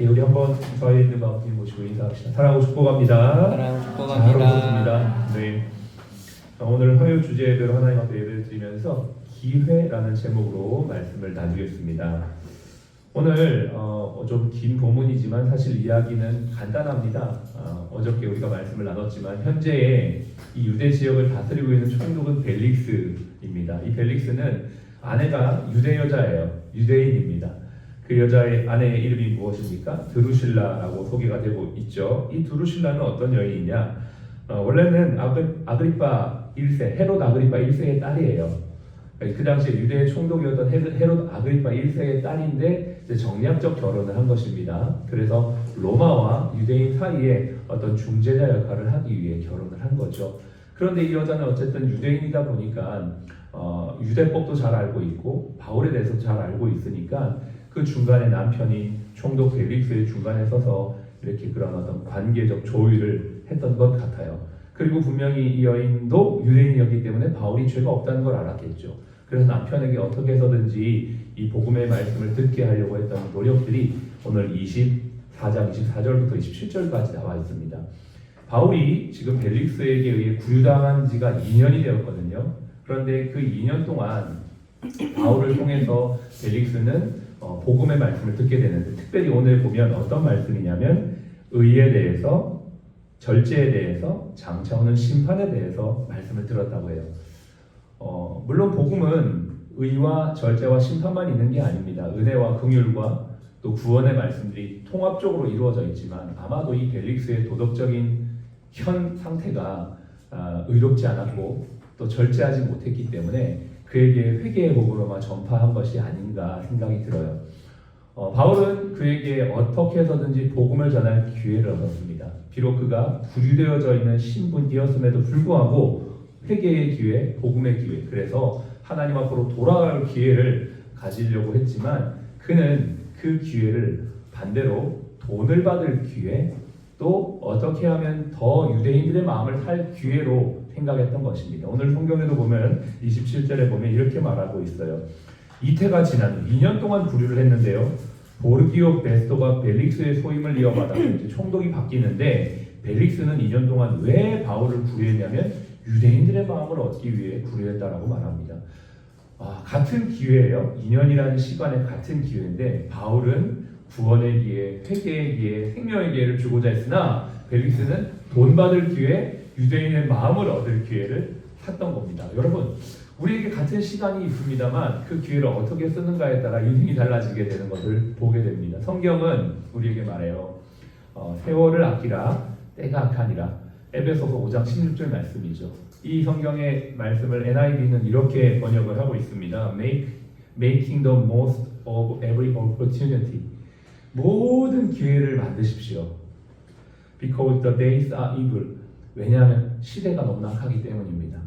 예, 우리 한번 저희 있는 마음님 모시고 인사합시다. 사랑하고 축복합니다. 사랑 잘 축복합니다. 네. 자, 오늘 화요 주제대로 하나님 앞에 예배를 드리면서 기회라는 제목으로 말씀을 나누겠습니다. 오늘 어, 좀긴 본문이지만 사실 이야기는 간단합니다. 어, 저께 우리가 말씀을 나눴지만 현재의 이 유대 지역을 다스리고 있는 총독은 벨릭스입니다. 이 벨릭스는 아내가 유대 여자예요. 유대인입니다. 그 여자의 아내의 이름이 무엇입니까? 드루실라라고 소개가 되고 있죠. 이 드루실라는 어떤 여인이냐? 어, 원래는 아그, 아그리파 1세, 헤롯 아그리파 1세의 딸이에요. 그 당시에 유대의 총독이었던 헤- 헤롯 아그리파 1세의 딸인데 정략적 결혼을 한 것입니다. 그래서 로마와 유대인 사이에 어떤 중재자 역할을 하기 위해 결혼을 한 거죠. 그런데 이 여자는 어쨌든 유대인이다 보니까 어, 유대법도 잘 알고 있고 바울에 대해서 잘 알고 있으니까 그 중간에 남편이 총독 벨릭스의 중간에 서서 이렇게 그런 어떤 관계적 조율을 했던 것 같아요. 그리고 분명히 이 여인도 유대인이었기 때문에 바울이 죄가 없다는 걸 알았겠죠. 그래서 남편에게 어떻게 해서든지 이 복음의 말씀을 듣게 하려고 했던 노력들이 오늘 24장 24절부터 27절까지 나와 있습니다. 바울이 지금 벨릭스에게 의해 구유당한 지가 2년이 되었거든요. 그런데 그 2년 동안 바울을 통해서 벨릭스는 어, 복음의 말씀을 듣게 되는데 특별히 오늘 보면 어떤 말씀이냐면 의에 대해서 절제에 대해서 장차 오는 심판에 대해서 말씀을 들었다고 해요. 어, 물론 복음은 의와 절제와 심판만 있는 게 아닙니다. 은혜와 긍휼과 또 구원의 말씀들이 통합적으로 이루어져 있지만 아마도 이 벨릭스의 도덕적인 현 상태가 아, 의롭지 않았고 또 절제하지 못했기 때문에 그에게 회개의 복으로만 전파한 것이 아닌가 생각이 들어요. 어, 바울은 그에게 어떻게 해서든지 복음을 전할 기회를 얻었습니다. 비록 그가 구류되어져 있는 신분이었음에도 불구하고 회개의 기회, 복음의 기회, 그래서 하나님 앞으로 돌아갈 기회를 가지려고 했지만 그는 그 기회를 반대로 돈을 받을 기회, 또 어떻게 하면 더 유대인들의 마음을 살 기회로 생각했던 것입니다. 오늘 성경에도 보면 27절에 보면 이렇게 말하고 있어요. 이태가 지난 후 2년 동안 구류를 했는데요. 보르기오 베스토가 벨릭스의 소임을 이어받아 총독이 바뀌는데 벨릭스는 2년 동안 왜 바울을 구류했냐면 유대인들의 마음을 얻기 위해 구류했다라고 말합니다. 아, 같은 기회예요. 2년이라는 시간에 같은 기회인데 바울은 구원의 기회, 회개의 기회, 생명의 기회를 주고자 했으나 벨릭스는 돈 받을 기회, 유대인의 마음을 얻을 기회를 샀던 겁니다. 여러분, 우리에게 같은 시간이 있습니다만 그 기회를 어떻게 쓰는가에 따라 인생이 달라지게 되는 것을 보게 됩니다. 성경은 우리에게 말해요. 어, 세월을 아끼라 때가 악하니라. 에베소서 5장 16절 말씀이죠. 이 성경의 말씀을 NIV는 이렇게 번역을 하고 있습니다. Make, making the most of every opportunity. 모든 기회를 만드십시오. Because the days are evil. 왜냐하면 시대가 악하기 때문입니다.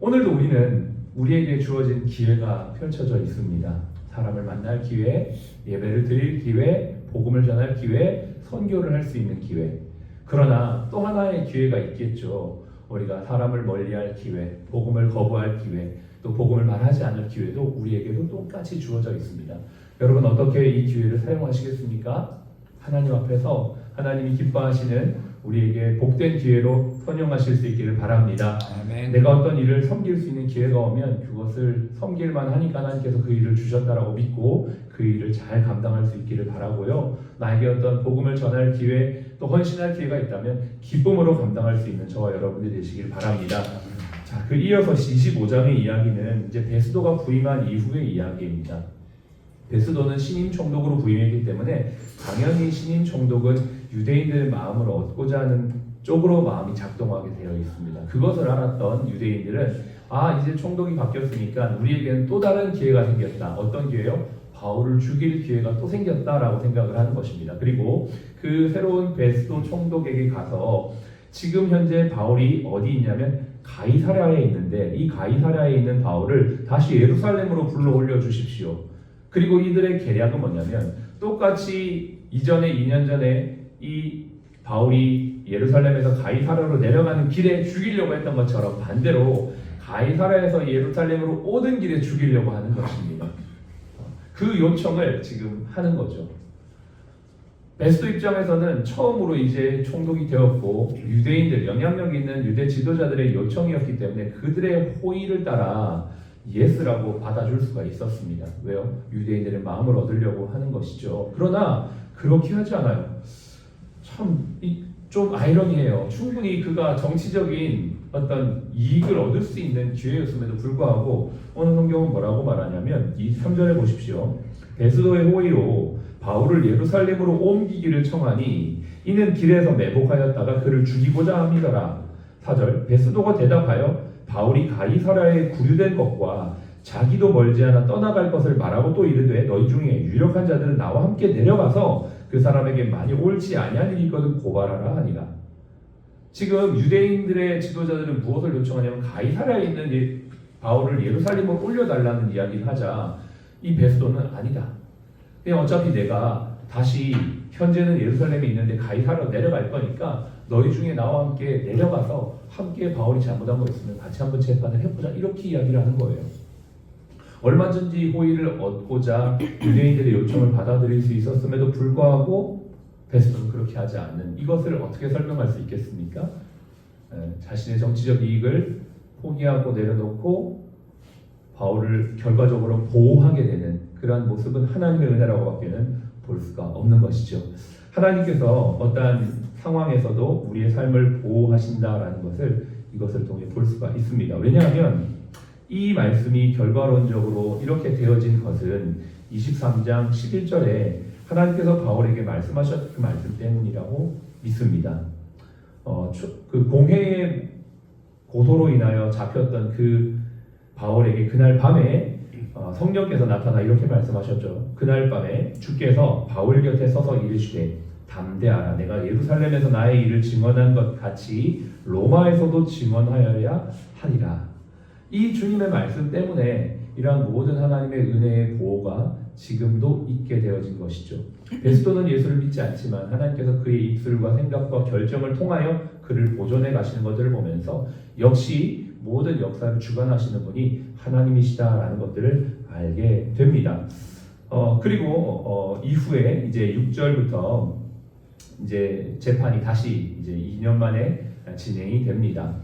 오늘도 우리는 우리에게 주어진 기회가 펼쳐져 있습니다. 사람을 만날 기회, 예배를 드릴 기회, 복음을 전할 기회, 선교를 할 수 있는 기회. 그러나 또 하나의 기회가 있겠죠. 우리가 사람을 멀리할 기회, 복음을 거부할 기회, 또 복음을 말하지 않을 기회도 우리에게도 똑같이 주어져 있습니다. 여러분 어떻게 이 기회를 사용하시겠습니까? 하나님 앞에서 하나님이 기뻐하시는 우리에게 복된 기회로 선용하실 수 있기를 바랍니다. 아멘. 내가 어떤 일을 섬길 수 있는 기회가 오면 그것을 섬길만 하니까 하나님께서 그 일을 주셨다라고 믿고 그 일을 잘 감당할 수 있기를 바라고요. 나에게 어떤 복음을 전할 기회 또 헌신할 기회가 있다면 기쁨으로 감당할 수 있는 저와 여러분들이 되시길 바랍니다. 자, 그 이어서 25장의 이야기는 이제 베스도가 부임한 이후의 이야기입니다. 베스도는 신임 총독으로 부임했기 때문에 당연히 신임 총독은 유대인들의 마음을 얻고자 하는 쪽으로 마음이 작동하게 되어 있습니다. 그것을 알았던 유대인들은 아 이제 총독이 바뀌었으니까 우리에게는 또 다른 기회가 생겼다. 어떤 기회요? 바울을 죽일 기회가 또 생겼다라고 생각을 하는 것입니다. 그리고 그 새로운 베스도 총독에게 가서 지금 현재 바울이 어디 있냐면 가이사랴에 있는데 이 가이사랴에 있는 바울을 다시 예루살렘으로 불러 올려 주십시오. 그리고 이들의 계략은 뭐냐면 똑같이 이전에 2년 전에 이 바울이 예루살렘에서 가이사랴로 내려가는 길에 죽이려고 했던 것처럼 반대로 가이사랴에서 예루살렘으로 오는 길에 죽이려고 하는 것입니다. 그 요청을 지금 하는 거죠. 베스도 입장에서는 처음으로 이제 총독이 되었고 유대인들 영향력 있는 유대 지도자들의 요청이었기 때문에 그들의 호의를 따라 예스라고 받아줄 수가 있었습니다. 왜요? 유대인들의 마음을 얻으려고 하는 것이죠. 그러나 그렇게 하지 않아요. 참 좀 아이러니해요. 충분히 그가 정치적인 어떤 이익을 얻을 수 있는 기회였음에도 불구하고 오늘 성경은 뭐라고 말하냐면 이 3절에 보십시오. 베스도의 호의로 바울을 예루살렘으로 옮기기를 청하니 이는 길에서 매복하였다가 그를 죽이고자 함이더라. 4절 베스도가 대답하여 바울이 가이사라에 구류된 것과 자기도 멀지 않아 떠나갈 것을 말하고 또 이르되 너희 중에 유력한 자들은 나와 함께 내려가서 그 사람에게 많이 옳지 아니한 일이 있거든 고발하라 하니라. 지금 유대인들의 지도자들은 무엇을 요청하냐면 가이사라에 있는 이 바울을 예루살렘으로 올려달라는 이야기를 하자 이 베스도는 아니다. 그냥 어차피 내가 다시 현재는 예루살렘에 있는데 가이사라로 내려갈 거니까 너희 중에 나와 함께 내려가서 함께 바울이 잘못한 거 있으면 같이 한번 재판을 해보자 이렇게 이야기를 하는 거예요. 얼마든지 호의를 얻고자 유대인들의 요청을 받아들일 수 있었음에도 불구하고 베스도는 그렇게 하지 않는 이것을 어떻게 설명할 수 있겠습니까? 에, 자신의 정치적 이익을 포기하고 내려놓고 바울을 결과적으로 보호하게 되는 그러한 모습은 하나님의 은혜라고밖에는 볼 수가 없는 것이죠. 하나님께서 어떠한 상황에서도 우리의 삶을 보호하신다라는 것을 이것을 통해 볼 수가 있습니다. 왜냐하면 이 말씀이 결과론적으로 이렇게 되어진 것은 23장 11절에 하나님께서 바울에게 말씀하셨던 그 말씀 때문이라고 믿습니다. 어, 그 공회의 고소로 인하여 잡혔던 그 바울에게 그날 밤에 어, 성령께서 나타나 이렇게 말씀하셨죠. 그날 밤에 주께서 바울 곁에 서서 이르시되 담대하라 내가 예루살렘에서 나의 일을 증언한 것 같이 로마에서도 증언하여야 하리라. 이 주님의 말씀 때문에 이러한 모든 하나님의 은혜의 보호가 지금도 있게 되어진 것이죠. 베스도는 예수를 믿지 않지만 하나님께서 그의 입술과 생각과 결정을 통하여 그를 보존해 가시는 것들을 보면서 역시 모든 역사를 주관하시는 분이 하나님이시다라는 것들을 알게 됩니다. 어, 그리고 어, 이후에 이제 6절부터 이제 재판이 다시 이제 2년 만에 진행이 됩니다.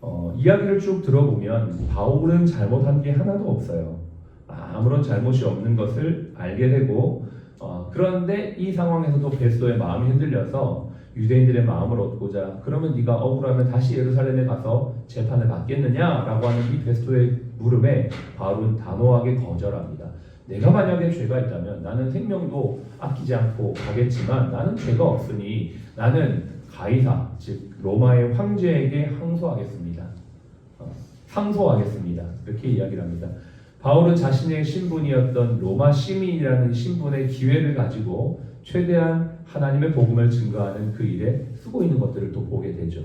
어, 이야기를 쭉 들어보면 바울은 잘못한 게 하나도 없어요. 아무런 잘못이 없는 것을 알게 되고 어, 그런데 이 상황에서도 베스도의 마음이 흔들려서 유대인들의 마음을 얻고자 그러면 네가 억울하면 다시 예루살렘에 가서 재판을 받겠느냐라고 하는 이 베스도의 물음에 바울은 단호하게 거절합니다. 내가 만약에 죄가 있다면 나는 생명도 아끼지 않고 가겠지만 나는 죄가 없으니 나는 가이사 즉 로마의 황제에게 항소하겠습니다. 어, 상소하겠습니다. 이렇게 이야기를 합니다. 바울은 자신의 신분이었던 로마 시민이라는 신분의 기회를 가지고 최대한 하나님의 복음을 증거하는 그 일에 쓰고 있는 것들을 또 보게 되죠.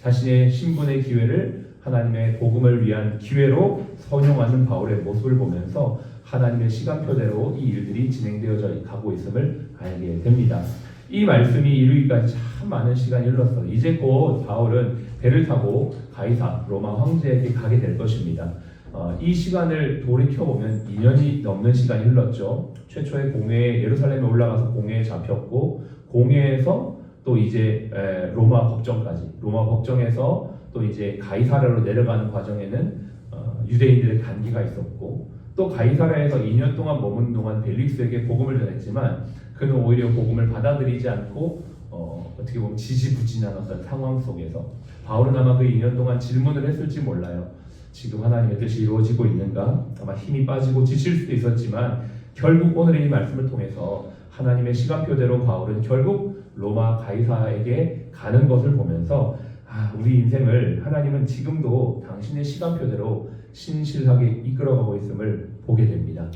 자신의 신분의 기회를 하나님의 복음을 위한 기회로 선용하는 바울의 모습을 보면서 하나님의 시간표대로 이 일들이 진행되어져 가고 있음을 알게 됩니다. 이 말씀이 이루기까지 참 많은 시간이 흘렀어요. 이제 곧 바울은 배를 타고 가이사 로마 황제에게 가게 될 것입니다. 어, 이 시간을 돌이켜 보면 2년이 넘는 시간이 흘렀죠. 최초의 공회에 예루살렘에 올라가서 공회에 잡혔고 공회에서 또 이제 에, 로마 법정까지 로마 법정에서 또 이제 가이사라로 내려가는 과정에는 어, 유대인들의 간기가 있었고 또 가이사라에서 2년 동안 머문 동안 벨릭스에게 복음을 전했지만 그는 오히려 복음을 받아들이지 않고 어, 어떻게 보면 지지부진한 어떤 상황 속에서 바울은 아마 그 2년 동안 질문을 했을지 몰라요. 지금 하나님의 뜻이 이루어지고 있는가? 아마 힘이 빠지고 지칠 수도 있었지만 결국 오늘의 이 말씀을 통해서 하나님의 시간표대로 바울은 결국 로마 가이사에게 가는 것을 보면서 아, 우리 인생을 하나님은 지금도 당신의 시간표대로 신실하게 이끌어가고 있음을 보게 됩니다.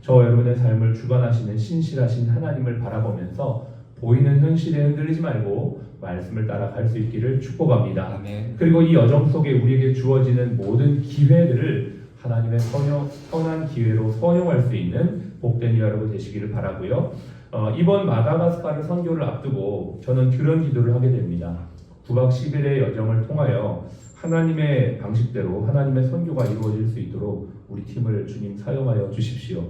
저 여러분의 삶을 주관하시는 신실하신 하나님을 바라보면서 보이는 현실에 흔들리지 말고 말씀을 따라갈 수 있기를 축복합니다. 아멘. 그리고 이 여정 속에 우리에게 주어지는 모든 기회들을 하나님의 선여, 선한 기회로 선용할 수 있는 복된 여러분 되시기를 바라고요. 어, 이번 마다가스카르 선교를 앞두고 저는 그런 기도를 하게 됩니다. 9박 10일의 여정을 통하여 하나님의 방식대로 하나님의 선교가 이루어질 수 있도록 우리 팀을 주님 사용하여 주십시오.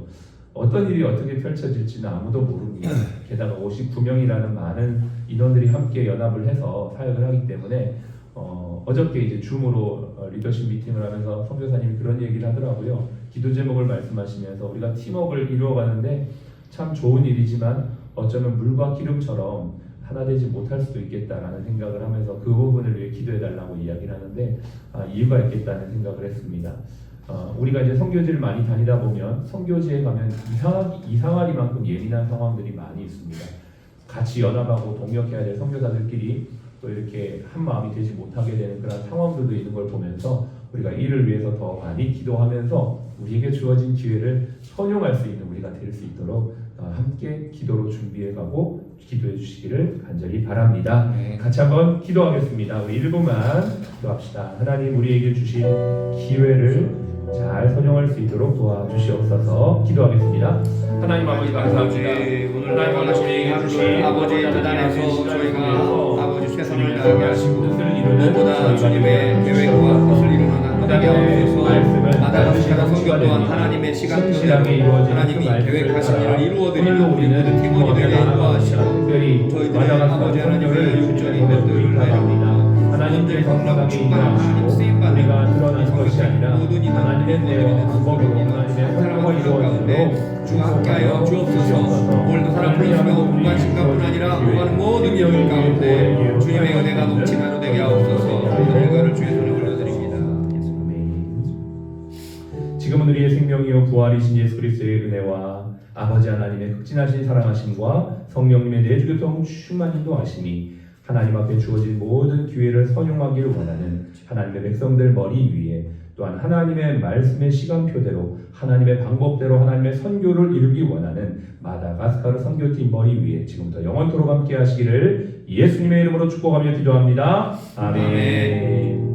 어떤 일이 어떻게 펼쳐질지는 아무도 모릅니다. 게다가 59명이라는 많은 인원들이 함께 연합을 해서 사역을 하기 때문에 어, 어저께 이제 줌으로 어, 리더십 미팅을 하면서 선교사님이 그런 얘기를 하더라고요. 기도 제목을 말씀하시면서 우리가 팀워크를 이루어가는데 참 좋은 일이지만 어쩌면 물과 기름처럼 하나 되지 못할 수도 있겠다라는 생각을 하면서 그 부분을 위해 기도해 달라고 이야기를 하는데 아, 이유가 있겠다는 생각을 했습니다. 어, 우리가 이제 선교지를 많이 다니다 보면 선교지에 가면 이상하, 이상하리만큼 예민한 상황들이 많이 있습니다. 같이 연합하고 동력해야 될 선교사들끼리 또 이렇게 한 마음이 되지 못하게 되는 그런 상황들도 있는 걸 보면서 우리가 이를 위해서 더 많이 기도하면서 우리에게 주어진 기회를 선용할 수 있는 우리가 될 수 있도록 어, 함께 기도로 준비해가고 기도해 주시기를 간절히 바랍니다. 네. 같이 한번 기도하겠습니다. 우리 1분만 기도합시다. 하나님 우리에게 주신 기회를 잘 선용할 수 있도록 도와주시옵소서 기도하겠습니다. 하나님 아버지 감사합니다. 오늘 하나님 아버지 우리에게 주신 안에서 시간을 저희가 아버지 다하게 선하신 하시고 무엇보다 주님의 계획과 뜻을 이루는 그 하나님의 다음에 하옵소서 말씀은 아 성경 또한 성취가 하나님의 시간 표대로 신실하게 이루어지는 하나님이 그 계획하신 일을 이루어드리는 우리 모든 팀원이 되게 인도하시고 저희들의 아버지 하나님의 육적인 것들을 부탁합니다. 하나님께 인도하시고 쓰임받는 우리가 드러나는 것이 아니라 하나님의 모든 인원, 하나님의 사랑하는 설교가 가운데 주 함께하여 주옵소서. 오늘도 사랑을 주시며 공간신가뿐 아니라 모든 일 가운데 주님의 은혜가 넘친 하루 되 생명이요 부활이신 예수 그리스도의 은혜와 아버지 하나님의 극진하신 사랑하심과 성령님의 내주교통 충만 인도하심이 하나님 앞에 주어진 모든 기회를 선용하기를 원하는 하나님의 백성들 머리 위에 또한 하나님의 말씀의 시간표대로 하나님의 방법대로 하나님의 선교를 이루기 원하는 마다가스카르 선교팀 머리 위에 지금부터 영원토록 함께 하시기를 예수님의 이름으로 축복하며 기도합니다. 아멘. 아멘.